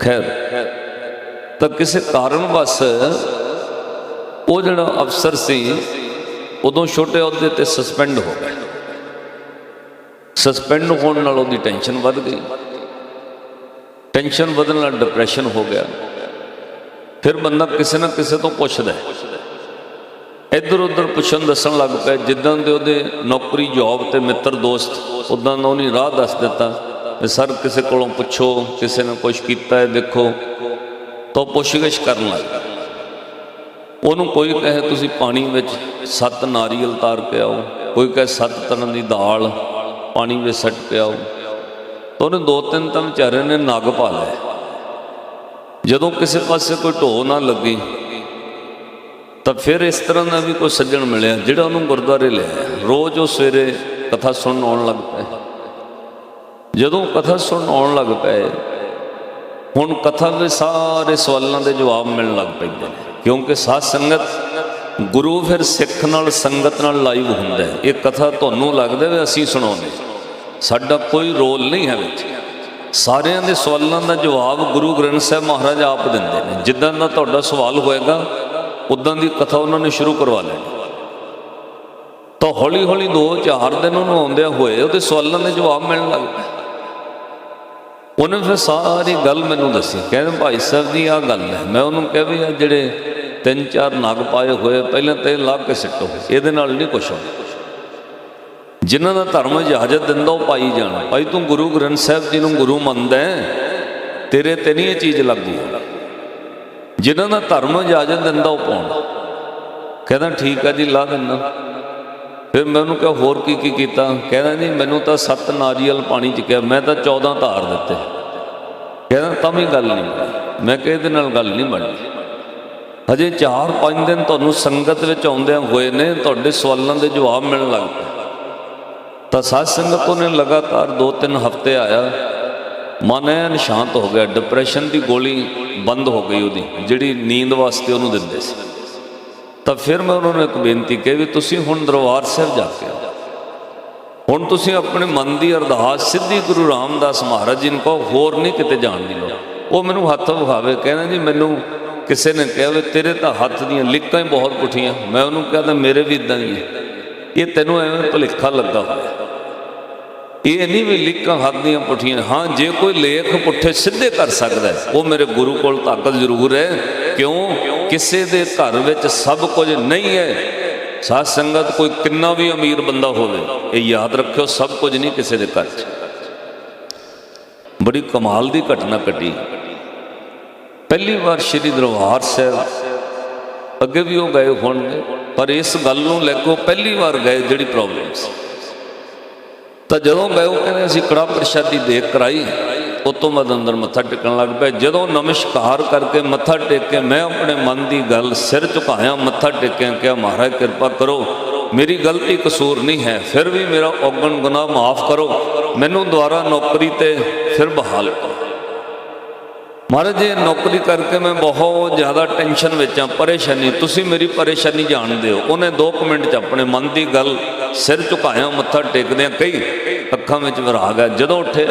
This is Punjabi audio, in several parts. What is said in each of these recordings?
ਖੈਰ ਤਾਂ ਕਿਸੇ ਕਾਰਨ ਵਸ ਉਹ ਜਿਹੜਾ ਅਫਸਰ ਸੀ, ਉਦੋਂ ਛੋਟੇ ਅਹੁਦੇ ਤੇ ਸਸਪੈਂਡ ਹੋ ਗਿਆ। ਸਸਪੈਂਡ ਹੋਣ ਨਾਲ ਉਹਦੀ ਟੈਨਸ਼ਨ ਵੱਧ ਗਈ। ਟੈਨਸ਼ਨ ਵਧਣ ਨਾਲ ਡਿਪਰੈਸ਼ਨ ਹੋ ਗਿਆ। ਫਿਰ ਬੰਦਾ ਕਿਸੇ ਨਾ ਕਿਸੇ ਤੋਂ ਪੁੱਛਦਾ ਇੱਧਰ ਉੱਧਰ ਪੁੱਛਣ ਦੱਸਣ ਲੱਗ ਪਿਆ, ਜਿੱਦਾਂ ਦੇ ਉਹਦੇ ਨੌਕਰੀ ਜੌਬ ਤੇ ਮਿੱਤਰ ਦੋਸਤ ਉਦਾਂ ਦਾ ਉਹਨੇ ਰਾਹ ਦੱਸ ਦਿੱਤਾ। ਵੀ ਸਰ, ਕਿਸੇ ਕੋਲੋਂ ਪੁੱਛੋ, ਕਿਸੇ ਨੇ ਕੁਝ ਕੀਤਾ ਹੈ, ਦੇਖੋ, ਤਾਂ ਉਹ ਪੁੱਛਗਿਛ ਕਰਨ ਲੱਗ ਗਿਆ ਉਹਨੂੰ ਕੋਈ ਕਹੇ, ਤੁਸੀਂ ਪਾਣੀ ਵਿੱਚ ਸੱਤ ਨਾਰੀਅਲ ਤਾਰ ਕੇ ਆਓ। ਕੋਈ ਕਹੇ, ਸੱਤ ਤਰ੍ਹਾਂ ਦੀ ਦਾਲ ਪਾਣੀ ਵਿੱਚ ਸੱਟ ਕੇ ਆਓ। ਤਾਂ ਉਹਨੇ ਦੋ ਤਿੰਨ ਤਾਂ ਵਿਚਾਰੇ ਨੇ ਨਗ ਪਾ ਲਿਆ ਜਦੋਂ ਕਿਸੇ ਪਾਸੇ ਕੋਈ ਢੋ ਨਾ ਲੱਗੀ, ਤਾਂ ਫਿਰ ਇਸ ਤਰ੍ਹਾਂ ਦਾ ਵੀ ਕੋਈ ਸੱਜਣ ਮਿਲਿਆ, ਜਿਹੜਾ ਉਹਨੂੰ ਗੁਰਦੁਆਰੇ ਲਿਆਇਆ। ਰੋਜ਼ ਉਹ ਸਵੇਰੇ ਕਥਾ ਸੁਣਨ ਆਉਣ ਲੱਗ ਪਿਆ। ਜਦੋਂ ਕਥਾ ਸੁਣਨ ਆਉਣ ਲੱਗ ਪਏ, ਹੁਣ ਕਥਾ ਦੇ ਸਾਰੇ ਸਵਾਲਾਂ ਦੇ ਜਵਾਬ ਮਿਲਣ ਲੱਗ ਪੈਂਦੇ ਨੇ। ਕਿਉਂਕਿ ਸਾਧ ਸੰਗਤ ਗੁਰੂ ਫਿਰ ਸਿੱਖ ਨਾਲ, ਸੰਗਤ ਨਾਲ ਲਾਈਵ ਹੁੰਦਾ ਹੈ। ਇਹ ਕਥਾ ਤੁਹਾਨੂੰ ਲੱਗਦਾ ਵੀ ਅਸੀਂ ਸੁਣਾਉਂਦੇ ਸਾਡਾ ਕੋਈ ਰੋਲ ਨਹੀਂ ਹੈ ਵਿੱਚ। ਸਾਰਿਆਂ ਦੇ ਸਵਾਲਾਂ ਦਾ ਜਵਾਬ ਗੁਰੂ ਗ੍ਰੰਥ ਸਾਹਿਬ ਮਹਾਰਾਜ ਆਪ ਦਿੰਦੇ ਨੇ। ਜਿੱਦਾਂ ਦਾ ਤੁਹਾਡਾ ਸਵਾਲ ਹੋਏਗਾ, ਉਦਾਂ ਦੀ ਕਥਾ ਉਹਨਾਂ ਨੇ ਸ਼ੁਰੂ ਕਰਵਾ ਲੈਣੀ। ਤਾਂ ਹੌਲੀ ਹੌਲੀ 2-4 ਦਿਨ ਉਹਨੂੰ ਆਉਂਦਿਆਂ ਹੋਏ ਉਹਦੇ ਸਵਾਲਾਂ ਦੇ ਜਵਾਬ ਮਿਲਣ ਲੱਗ ਪਏ। ਉਹਨੇ ਫਿਰ ਸਾਰੀ ਗੱਲ ਮੈਨੂੰ ਦੱਸੀ। ਕਹਿੰਦੇ ਭਾਈ ਸਾਹਿਬ ਦੀ ਆਹ ਗੱਲ ਹੈ। ਮੈਂ ਉਹਨੂੰ ਕਿਹਾ ਵੀ ਆ ਜਿਹੜੇ ਤਿੰਨ ਚਾਰ ਨਗ ਪਾਏ ਹੋਏ, ਪਹਿਲਾਂ ਤੇ ਲਾ ਕੇ ਸਿੱਟੋ। ਇਹਦੇ ਨਾਲ ਨਹੀਂ ਕੁਛ ਹੋਣਾ। ਜਿਨ੍ਹਾਂ ਦਾ ਧਰਮ ਇਜਾਜ਼ਤ ਦਿੰਦਾ, ਉਹ ਪਾਈ ਜਾਣਾ। ਭਾਈ ਤੂੰ ਗੁਰੂ ਗ੍ਰੰਥ ਸਾਹਿਬ ਜੀ ਨੂੰ ਗੁਰੂ ਮੰਨਦਾ ਤੇਰੇ ਤੇ ਨਹੀਂ ਇਹ ਚੀਜ਼ ਲੱਗਦੀ। ਜਿਨ੍ਹਾਂ ਦਾ ਧਰਮ ਇਜਾਜ਼ਤ ਦਿੰਦਾ, ਉਹ ਪਾਉਣਾ। ਕਹਿੰਦਾ, ਠੀਕ ਆ ਜੀ, ਲਾ ਦਿੰਦਾ। ਫਿਰ ਮੈਂ ਉਹਨੂੰ ਕਿਹਾ, ਹੋਰ ਕੀ ਕੀ ਕੀਤਾ? ਕਹਿੰਦਾ ਜੀ ਮੈਨੂੰ ਤਾਂ ਸੱਤ ਨਾਰੀਅਲ ਪਾਣੀ ਚ ਕਿਹਾ, ਮੈਂ ਤਾਂ 14 ਧਾਰ ਦਿੱਤੇ। ਕਹਿੰਦਾ, ਤਾਂ ਵੀ ਗੱਲ ਨਹੀਂ ਬਣੀ ਮੈਂ ਕਿਹਾ, ਇਹਦੇ ਨਾਲ ਗੱਲ ਨਹੀਂ ਬਣੀ ਹਜੇ 4-5 ਦਿਨ ਤੁਹਾਨੂੰ ਸੰਗਤ ਵਿੱਚ ਆਉਂਦਿਆਂ ਹੋਏ ਨੇ, ਤੁਹਾਡੇ ਸਵਾਲਾਂ ਦੇ ਜਵਾਬ ਮਿਲਣ ਲੱਗ ਪਏ। ਤਾਂ ਸਾਧ ਸੰਗਤ ਉਹਨੇ ਲਗਾਤਾਰ 2-3 ਹਫ਼ਤੇ ਆਇਆ। ਮਨ ਐਨ ਸ਼ਾਂਤ ਹੋ ਗਿਆ ਡਿਪਰੈਸ਼ਨ ਦੀ ਗੋਲੀ ਬੰਦ ਹੋ ਗਈ ਉਹਦੀ, ਜਿਹੜੀ ਨੀਂਦ ਵਾਸਤੇ ਉਹਨੂੰ ਦਿੰਦੇ ਸੀ। ਤਾਂ ਫਿਰ ਮੈਂ ਉਹਨਾਂ ਨੂੰ ਇੱਕ ਬੇਨਤੀ ਕਹੀ ਵੀ ਤੁਸੀਂ ਹੁਣ ਦਰਬਾਰ ਸਾਹਿਬ ਜਾ ਕੇ ਆਓ। ਹੁਣ ਤੁਸੀਂ ਆਪਣੇ ਮਨ ਦੀ ਅਰਦਾਸ ਸਿੱਧੀ ਗੁਰੂ ਰਾਮਦਾਸ ਮਹਾਰਾਜ ਜੀ ਨੂੰ ਕਹੋ, ਹੋਰ ਨਹੀਂ ਕਿਤੇ ਜਾਣ ਦੀ ਲੋੜ। ਉਹ ਮੈਨੂੰ ਹੱਥ ਵਿਖਾਵੇ, ਕਹਿੰਦਾ ਜੀ, ਮੈਨੂੰ ਕਿਸੇ ਨੇ ਕਿਹਾ ਵੀ ਤੇਰੇ ਤਾਂ ਹੱਥ ਦੀਆਂ ਲਿੱਕਾਂ ਹੀ ਬਹੁਤ ਪੁੱਠੀਆਂ। ਮੈਂ ਉਹਨੂੰ ਕਿਹਾ, ਤਾਂ ਮੇਰੇ ਵੀ ਇਦਾਂ ਹੀ ਹੈ। ਇਹ ਤੈਨੂੰ ਐਵੇਂ ਭੁਲੇਖਾ ਲੱਗਾ ਹੋਇਆ। ਇਹ ਨਹੀਂ ਵੀ ਲਿਖਾਂ ਹੱਥ ਦੀਆਂ ਪੁੱਠੀਆਂ। ਹਾਂ, ਜੇ ਕੋਈ ਲੇਖ ਪੁੱਠੇ ਸਿੱਧੇ ਕਰ ਸਕਦਾ ਉਹ ਮੇਰੇ ਗੁਰੂ ਕੋਲ ਤਾਕਤ ਜ਼ਰੂਰ ਹੈ। ਕਿਉਂ? ਕਿਸੇ ਦੇ ਘਰ ਵਿੱਚ ਸਭ ਕੁਝ ਨਹੀਂ ਹੈ, ਸਾਧ ਸੰਗਤ ਕੋਈ ਕਿੰਨਾ ਵੀ ਅਮੀਰ ਬੰਦਾ ਹੋਵੇ, ਇਹ ਯਾਦ ਰੱਖਿਓ, ਸਭ ਕੁਝ ਨਹੀਂ ਕਿਸੇ ਦੇ ਘਰ 'ਚ। ਬੜੀ ਕਮਾਲ ਦੀ ਘਟਨਾ ਘਟੀ। ਪਹਿਲੀ ਵਾਰ ਸ੍ਰੀ ਦਰਬਾਰ ਸਾਹਿਬ ਅੱਗੇ ਵੀ ਉਹ ਗਏ ਹੋਣਗੇ, ਪਰ ਇਸ ਗੱਲ ਨੂੰ ਲੈ ਕੇ ਉਹ ਪਹਿਲੀ ਵਾਰ ਗਏ ਜਿਹੜੀ ਪ੍ਰੋਬਲਮ ਸੀ। ਤਾਂ ਜਦੋਂ ਗਏ, ਉਹ ਕਹਿੰਦੇ ਅਸੀਂ ਕੜਾ ਪ੍ਰਸ਼ਾਦੀ ਦੇਖ ਕਰਾਈ ਉਤੋਂ ਬਾਅਦ ਅੰਦਰ ਮੱਥਾ ਟੇਕਣ ਲੱਗ ਪਿਆ। ਜਦੋਂ ਨਮਸਕਾਰ ਕਰਕੇ ਮੱਥਾ ਟੇਕ, ਮੈਂ ਆਪਣੇ ਮਨ ਦੀ ਗੱਲ ਸਿਰ ਝੁਕਾਇਆ, ਮੱਥਾ ਟੇਕਿਆ ਕਿ ਮਹਾਰਾਜ, ਕਿਰਪਾ ਕਰੋ। ਮੇਰੀ ਗਲਤੀ ਕਸੂਰ ਨਹੀਂ ਹੈ। ਫਿਰ ਵੀ ਮੇਰਾ ਔਗਣ ਗੁਨਾਹ ਮਾਫ ਕਰੋ। ਮੈਨੂੰ ਦੁਬਾਰਾ ਨੌਕਰੀ ਤੇ ਫਿਰ ਬਹਾਲ ਕਰੋ ਮਹਾਰਾਜ ਜੀ, ਨੌਕਰੀ ਕਰਕੇ ਮੈਂ ਬਹੁਤ ਜ਼ਿਆਦਾ ਟੈਨਸ਼ਨ ਵਿੱਚ ਆ ਪਰੇਸ਼ਾਨੀ। ਤੁਸੀਂ ਮੇਰੀ ਪਰੇਸ਼ਾਨੀ ਜਾਣਦੇ ਹੋ। ਉਹਨੇ 2 ਮਿੰਟ 'ਚ ਆਪਣੇ ਮਨ ਦੀ ਗੱਲ ਸਿਰ ਝੁਕਾਇਆ, ਮੱਥਾ ਟੇਕਦਿਆਂ ਕਈ ਅੱਖਾਂ ਵਿੱਚ ਵਿਰਾਗ ਆ ਜਦੋਂ ਉੱਠੇ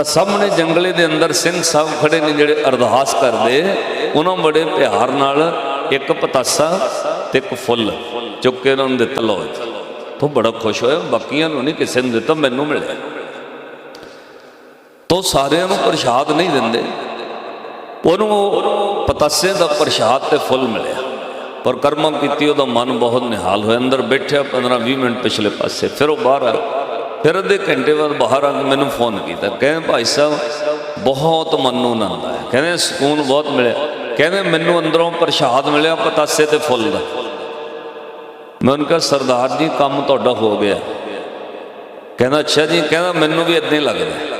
ਤਾਂ ਸਾਹਮਣੇ ਜੰਗਲੇ ਦੇ ਅੰਦਰ ਸਿੰਘ ਸਾਹਿਬ ਖੜੇ ਨੇ ਜਿਹੜੇ ਅਰਦਾਸ ਕਰਦੇ, ਉਹਨਾਂ ਬੜੇ ਪਿਆਰ ਨਾਲ ਇੱਕ ਪਤਾਸਾ ਤੇ ਇੱਕ ਫੁੱਲ ਚੁੱਕ ਕੇ ਉਹਨਾਂ ਨੂੰ ਦਿੱਤਾ ਲੋ ਤੋਂ ਬੜਾ ਖੁਸ਼ ਹੋਇਆ, ਬਾਕੀਆਂ ਨੂੰ ਨਹੀਂ ਕਿਸੇ ਨੂੰ ਦਿੱਤਾ, ਮੈਨੂੰ ਮਿਲਿਆ। ਤੋ ਸਾਰਿਆਂ ਨੂੰ ਪ੍ਰਸ਼ਾਦ ਨਹੀਂ ਦਿੰਦੇ। ਉਹਨੂੰ ਉਹ ਪਤਾਸੇ ਦਾ ਪ੍ਰਸ਼ਾਦ ਤੇ ਫੁੱਲ ਮਿਲਿਆ। ਪਰ ਕਰਮਾਂ ਕੀਤੀ, ਉਹਦਾ ਮਨ ਬਹੁਤ ਨਿਹਾਲ ਹੋਇਆ। ਅੰਦਰ ਬੈਠਿਆ 15-20 ਮਿੰਟ ਪਿਛਲੇ ਪਾਸੇ, ਫਿਰ ਉਹ ਬਾਹਰ ਆ ਫਿਰ ਅੱਧੇ ਘੰਟੇ ਬਾਅਦ ਬਾਹਰ ਆ ਕੇ ਮੈਨੂੰ ਫੋਨ ਕੀਤਾ। ਕਹਿੰਦੇ ਭਾਈ ਸਾਹਿਬ, ਬਹੁਤ ਮਨ ਨੂੰ ਆਨੰਦ ਆਇਆ। ਕਹਿੰਦੇ ਸਕੂਨ ਬਹੁਤ ਮਿਲਿਆ। ਕਹਿੰਦੇ ਮੈਨੂੰ ਅੰਦਰੋਂ ਪ੍ਰਸ਼ਾਦ ਮਿਲਿਆ ਪਤਾਸੇ ਤੇ ਫੁੱਲ ਦਾ। ਮੈਂ ਉਹਨਾਂ ਕਿਹਾ, ਸਰਦਾਰ ਜੀ, ਕੰਮ ਤੁਹਾਡਾ ਹੋ ਗਿਆ। ਕਹਿੰਦਾ, ਅੱਛਾ ਜੀ। ਕਹਿੰਦਾ, ਮੈਨੂੰ ਵੀ ਇਦਾਂ ਹੀ ਲੱਗਦਾ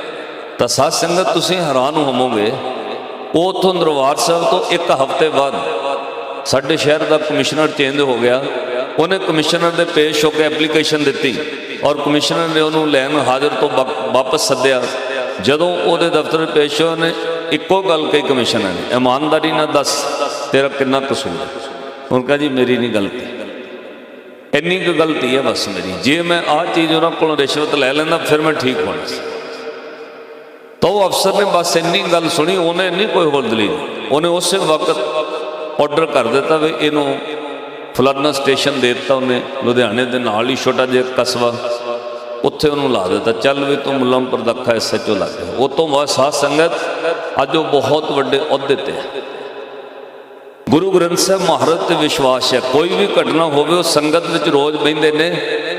ਤਾਂ ਸਾਧ ਸੰਗਤ, ਤੁਸੀਂ ਹੈਰਾਨ ਹੋਵੋਗੇ ਉਹ ਉੱਥੋਂ ਦਰਬਾਰ ਸਾਹਿਬ ਤੋਂ ਇੱਕ ਹਫ਼ਤੇ ਬਾਅਦ ਸਾਡੇ ਸ਼ਹਿਰ ਦਾ ਕਮਿਸ਼ਨਰ ਚੇਂਜ ਹੋ ਗਿਆ। ਉਹਨੇ ਕਮਿਸ਼ਨਰ ਦੇ ਪੇਸ਼ ਹੋ ਕੇ ਐਪਲੀਕੇਸ਼ਨ ਦਿੱਤੀ। ਔਰ ਕਮਿਸ਼ਨਰ ਨੇ ਉਹਨੂੰ ਲੈਣ ਹਾਜ਼ਰ ਤੋਂ ਵਾ- ਵਾਪਸ ਸੱਦਿਆ। ਜਦੋਂ ਉਹਦੇ ਦਫ਼ਤਰ ਪੇਸ਼ ਹੋਏ ਨੇ, ਇੱਕੋ ਗੱਲ ਕਹੀ ਕਮਿਸ਼ਨਰ ਨੇ, ਇਮਾਨਦਾਰੀ ਨਾਲ ਦੱਸ, ਤੇਰਾ ਕਿੰਨਾ ਕਸੂਰ ਹੈ? ਉਹਨੇ ਕਹਾ, ਜੀ, ਮੇਰੀ ਨਹੀਂ ਗਲਤੀ। ਇੰਨੀ ਕੁ ਗਲਤੀ ਹੈ ਬਸ ਮੇਰੀ। ਜੇ ਮੈਂ ਆਹ ਚੀਜ਼ ਉਹਨਾਂ ਕੋਲੋਂ ਰਿਸ਼ਵਤ ਲੈ ਲੈਂਦਾ, ਫਿਰ ਮੈਂ ਠੀਕ ਹੋਣਾ ਸੀ। ਤਾਂ ਉਹ ਅਫਸਰ ਨੇ ਬਸ ਇੰਨੀ ਗੱਲ ਸੁਣੀ, ਉਹਨੇ ਨਹੀਂ ਕੋਈ ਹੋਰ ਦਲੀਲ ਉਹਨੇ ਉਸੇ ਵਕਤ ਆਰਡਰ ਕਰ ਦਿੱਤਾ ਵੀ ਇਹਨੂੰ ਫਲਾਨਾ ਸਟੇਸ਼ਨ ਦੇ ਦਿੱਤਾ ਉਹਨੇ, ਲੁਧਿਆਣੇ ਦੇ ਨਾਲ ਹੀ ਛੋਟਾ ਜਿਹਾ ਕਸਬਾ। ਉੱਥੇ ਉਹਨੂੰ ਲਾ ਦਿੱਤਾ। ਚੱਲ ਵੀ ਤੂੰ ਮੁਲਮਪੁਰ ਦਾ ਖਾ ਐਸਐਚਓ ਲੱਗ ਗਿਆ ਉਹ ਤੋਂ ਬਾਅਦ ਸਾਧ ਸੰਗਤ ਅੱਜ ਉਹ ਬਹੁਤ ਵੱਡੇ ਅਹੁਦੇ ਤੇ ਗੁਰੂ ਗ੍ਰੰਥ ਸਾਹਿਬ ਮਹਾਰਾਜ ਤੇ ਵਿਸ਼ਵਾਸ ਹੈ। ਕੋਈ ਵੀ ਘਟਨਾ ਹੋਵੇ, ਉਹ ਸੰਗਤ ਵਿੱਚ ਰੋਜ਼ ਬਹਿੰਦੇ ਨੇ।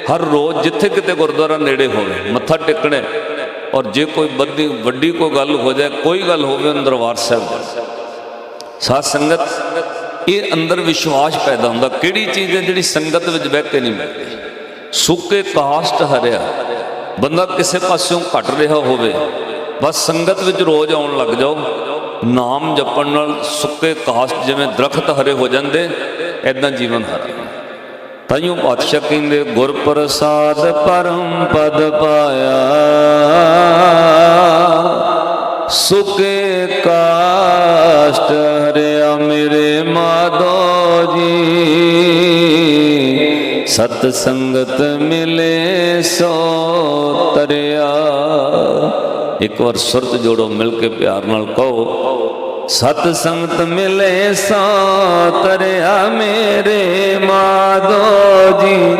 ਹਰ ਰੋਜ਼ ਜਿੱਥੇ ਕਿਤੇ ਗੁਰਦੁਆਰਾ ਨੇੜੇ ਹੋਵੇ, ਮੱਥਾ ਟੇਕਣਾ ਔਰ ਜੇ ਕੋਈ ਵੱਡੀ ਵੱਡੀ ਕੋਈ ਗੱਲ ਹੋ ਜਾਏ, ਕੋਈ ਗੱਲ ਹੋਵੇ, ਉਹ ਦਰਬਾਰ ਸਾਹਿਬ ਜਾਓ। ਸਾਧ ਸੰਗਤ ਇਹ ਅੰਦਰ ਵਿਸ਼ਵਾਸ ਪੈਦਾ ਹੁੰਦਾ, ਕਿਹੜੀ ਚੀਜ਼ ਹੈ ਜਿਹੜੀ ਸੰਗਤ ਵਿੱਚ ਬਹਿ ਕੇ ਨਹੀਂ ਮਿਲਦੀ ਸੁੱਕੇ ਕਾਸਟ ਹਰਿਆ, ਬੰਦਾ ਕਿਸੇ ਪਾਸਿਓਂ ਘਟ ਰਿਹਾ ਹੋਵੇ, ਬਸ ਸੰਗਤ ਵਿੱਚ ਰੋਜ਼ ਆਉਣ ਲੱਗ ਜਾਓ, ਨਾਮ ਜਪਣ ਨਾਲ ਸੁੱਕੇ ਕਾਸਟ ਜਿਵੇਂ ਦਰਖਤ ਹਰੇ ਹੋ ਜਾਂਦੇ ਐਦਾਂ ਜੀਵਨ ਹਰਾ। ਤਾਈਓ ਪਾਤਸ਼ਾਹ ਕਹਿੰਦੇ ਗੁਰ ਪ੍ਰਸਾਦ ਪਰਮ ਪਦ ਪਾਇਆ। ਸੁਕੇ ਕਾਸ਼ਟ ਹਰਿਆ ਮੇਰੇ ਮਾਧੋ ਜੀ। ਸਤ ਸੰਗਤ ਮਿਲੇ ਸੋ ਤਰਿਆ। ਇੱਕ ਵਾਰ ਸੁਰਤ ਜੋੜੋ, ਮਿਲ ਕੇ ਪਿਆਰ ਨਾਲ ਕਹੋ। ਸਤ ਸੰਗਤ ਮਿਲੇ ਸੋ ਤਰਿਆ ਮੇਰੇ ਮਾਧੋ ਜੀ।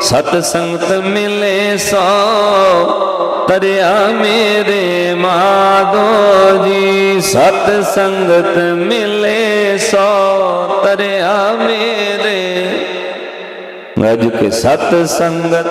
ਸਤ ਸੰਗਤ ਮਿਲੇ ਸੋ ਤਰਿਆ ਮੇਰੇ ਮਾਧੋ ਜੀ। ਸਤ ਸੰਗਤ ਮਿਲੇ ਸੋ ਤਰਿਆ ਮੇਰੇ। ਗੱਜ ਕੇ ਸਤ ਸੰਗਤ